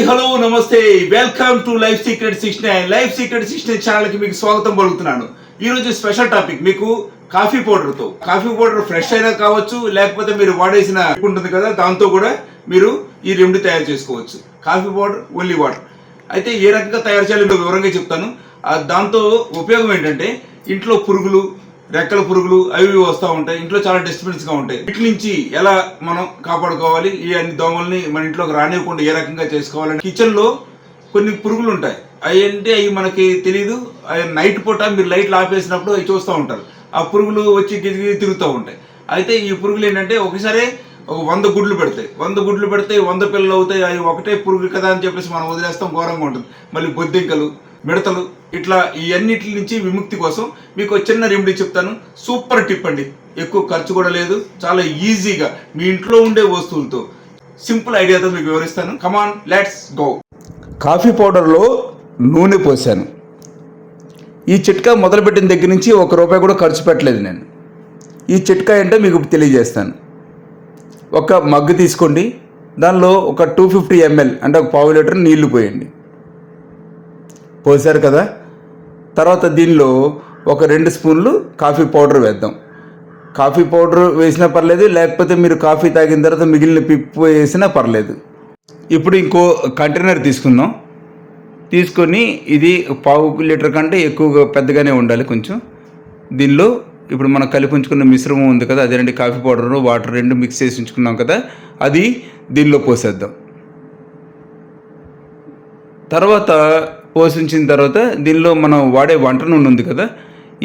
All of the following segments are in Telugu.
హాయ్ హలో నమస్తే. Welcome to life secret six nine life secret six nine ఛానల్కి మీకు స్వాగతం పలుకుతున్నాను. ఈరోజు స్పెషల్ టాపిక్ మీకు కాఫీ పౌడర్తో కాఫీ పౌడర్ ఫ్రెష్ అయినా కావచ్చు లేకపోతే మీరు వాడేసిన ఉంటుంది కదా దాంతో కూడా మీరు ఈ రెమెడీ తయారు చేసుకోవచ్చు. కాఫీ పౌడర్ ఓన్లీ వాటర్ అయితే ఏ రకంగా తయారు చేయాలో మీకు వివరంగా చెప్తాను. దాంతో ఉపయోగం ఏంటంటే ఇంట్లో పురుగులు రెక్కల పురుగులు అవి వస్తూ ఉంటాయి. ఇంట్లో చాలా డిస్టర్బెన్స్గా ఉంటాయి. వీటి నుంచి ఎలా మనం కాపాడుకోవాలి? ఈ అన్ని దోమల్ని మన ఇంట్లోకి రానివ్వకుండా ఏ రకంగా చేసుకోవాలని కిచెన్లో కొన్ని పురుగులు ఉంటాయి. అవి అంటే అవి మనకి తెలియదు అవి నైట్ పూట మీరు లైట్లు ఆపేసినప్పుడు అవి చూస్తూ ఉంటారు. ఆ పురుగులు వచ్చి గిరిగి తిరుగుతూ ఉంటాయి. అయితే ఈ పురుగులు ఏంటంటే ఒకసారి ఒక వంద గుడ్లు పెడతాయి. వంద గుడ్లు పెడితే వంద పిల్లలు అవుతాయి. అవి ఒకటే పురుగు కదా అని చెప్పేసి మనం వదిలేస్తాం. ఘోరంగా ఉంటుంది. మళ్ళీ బొద్దింకలు మిడతలు. ఇట్లా ఇవన్నిటి నుంచి విముక్తి కోసం మీకు చిన్న రెమెడీ చెప్తాను. సూపర్ టిప్ అండి. ఎక్కువ ఖర్చు కూడా లేదు. చాలా ఈజీగా మీ ఇంట్లో ఉండే వస్తువులతో. సింపుల్ ఐడియాతో మీకు వివరిస్తాను. కమాన్ లెట్స్ గో కాఫీ పౌడర్లో నూనె పోసాను. ఈ చిట్కా మొదలుపెట్టిన దగ్గర నుంచి ఒక రూపాయి కూడా ఖర్చు పెట్టలేదు నేను. ఈ చిట్కా ఏంటో మీకు తెలియజేస్తాను. ఒక మగ్గు తీసుకోండి. దానిలో ఒక టూ ఫిఫ్టీ ఎంఎల్ అంటే ఒక పావు లీటర్ నీళ్ళు పోయండి. పోసారు కదా? తర్వాత దీనిలో ఒక రెండు స్పూన్లు కాఫీ పౌడర్ వేద్దాం. కాఫీ పౌడర్ వేసినా పర్లేదు లేకపోతే మీరు కాఫీ తాగిన తర్వాత మిగిలిన పిప్పు వేసినా పర్లేదు. ఇప్పుడు ఇంకో కంటైనర్ తీసుకుందాం. తీసుకొని ఇది పావు లీటర్ కంటే ఎక్కువగా పెద్దగానే ఉండాలి కొంచెం. దీనిలో ఇప్పుడు మనం కలిపి ఉంచుకున్న మిశ్రమం ఉంది కదా అదేనండి కాఫీ పౌడర్ వాటర్ రెండు మిక్స్ చేసి ఉంచుకున్నాం కదా అది దీనిలో పోసేద్దాం. తర్వాత పోషించిన తర్వాత దీనిలో మనం వాడే వంట నూనె ఉంది కదా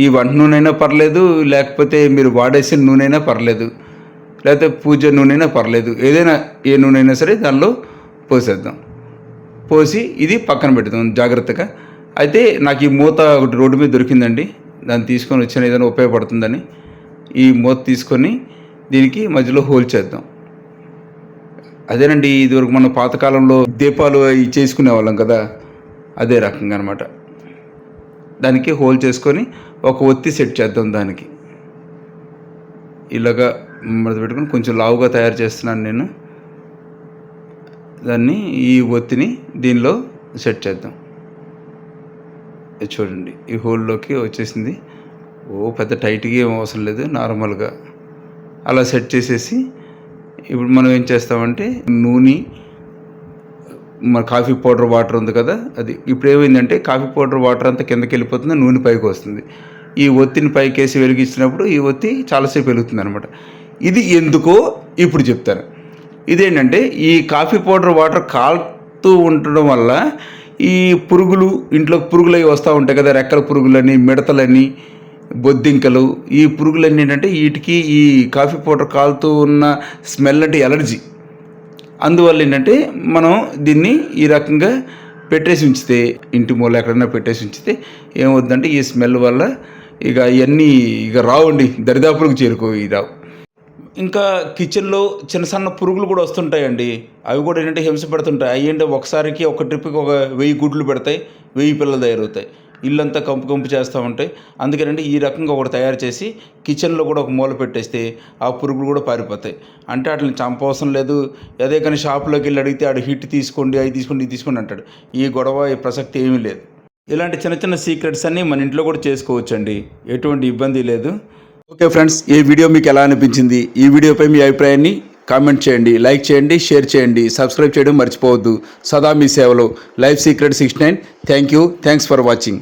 ఈ వంట నూనె అయినా పర్లేదు లేకపోతే మీరు వాడేసిన నూనె అయినా పర్లేదు లేకపోతే పూజ నూనె అయినా పర్లేదు ఏదైనా ఏ నూనె అయినా సరే దానిలో పోసేద్దాం. పోసి ఇది పక్కన పెడతాం జాగ్రత్తగా. అయితే నాకు ఈ మూత ఒకటి రోడ్డు మీద దొరికిందండి దాన్ని తీసుకొని వచ్చిన ఏదైనా ఉపయోగపడుతుందని. ఈ మూత తీసుకొని దీనికి మధ్యలో హోల్ చేద్దాం. అదేనండి ఇదివరకు మనం పాతకాలంలో దీపాలు అవి చేసుకునే వాళ్ళం కదా అదే రకంగా అనమాట దానికి హోల్ చేసుకొని ఒక ఒత్తి సెట్ చేద్దాం దానికి. ఇలాగా మడత పెట్టుకొని కొంచెం లావుగా తయారు చేస్తున్నాను నేను. దాన్ని ఈ ఒత్తిని దీనిలో సెట్ చేద్దాం. చూడండి ఈ హోల్లోకి వచ్చేసింది. ఓ పెద్ద టైట్గా ఏం అవసరం లేదు నార్మల్గా. అలా సెట్ చేసేసి ఇప్పుడు మనం ఏం చేస్తామంటే నూనె మన కాఫీ పౌడర్ వాటర్ ఉంది కదా అది ఇప్పుడు ఏమైందంటే కాఫీ పౌడర్ వాటర్ అంతా కిందకి వెళ్ళిపోతుంది నూనె పైకి వస్తుంది. ఈ ఒత్తిని పైకి వేసి వెలిగించినప్పుడు ఈ ఒత్తి చాలాసేపు వెలుగుతుంది అనమాట ఇది ఎందుకో ఇప్పుడు చెప్తాను. ఇదేంటంటే ఈ కాఫీ పౌడర్ వాటర్ కాలుతూ ఉండడం వల్ల ఈ పురుగులు ఇంట్లో పురుగులు అవి వస్తూ ఉంటాయి కదా రెక్కల పురుగులని మిడతలని బొద్దింకలు ఈ పురుగులన్నీ ఏంటంటే వీటికి ఈ కాఫీ పౌడర్ కాలుతూ ఉన్న స్మెల్ అంటే ఎలర్జీ. అందువల్ల ఏంటంటే మనం దీన్ని ఈ రకంగా పెట్టేసి ఉంచితే ఇంటి మూల ఎక్కడైనా పెట్టేసి ఉంచితే ఏమవుతుందంటే ఈ స్మెల్ వల్ల ఇక ఇవన్నీ ఇక రావండి దరిదాపులకు చేరుకో ఈ రావు ఇంకా కిచెన్లో చిన్న సన్న పురుగులు కూడా వస్తుంటాయండి. అవి కూడా ఏంటంటే హింస పెడుతుంటాయి. అవి ఏంటంటే ఒకసారికి ఒక ట్రిప్కి ఒక వెయ్యి గుడ్లు పెడతాయి వెయ్యి పిల్లలు తయారవుతాయి. ఇల్లంతా కంపు కంపు చేస్తూ ఉంటాయి. అందుకేనండి ఈ రకంగా ఒకటి తయారు చేసి కిచెన్లో కూడా ఒక మూల పెట్టేస్తే ఆ పురుగులు కూడా పారిపోతాయి. అంటే వాటిని చంపవసరం లేదు. అదే కానీ షాప్లోకి వెళ్ళి అడిగితే ఆడు హిట్ తీసుకోండి అవి తీసుకోండి ఇది తీసుకోండి అంటాడు. ఈ గొడవ ఈ ప్రసక్తి ఏమీ లేదు. ఇలాంటి చిన్న చిన్న సీక్రెట్స్ అన్నీ మన ఇంట్లో కూడా చేసుకోవచ్చండి. ఎటువంటి ఇబ్బంది లేదు. ఓకే ఫ్రెండ్స్ ఈ వీడియో మీకు ఎలా అనిపించింది? ఈ వీడియోపై మీ అభిప్రాయాన్ని కామెంట్ చేయండి లైక్ చేయండి షేర్ చేయండి సబ్స్క్రైబ్ చేయడం మర్చిపోవద్దు. సదా మీ సేవలో life secret six nine. Thank you. Thanks for watching.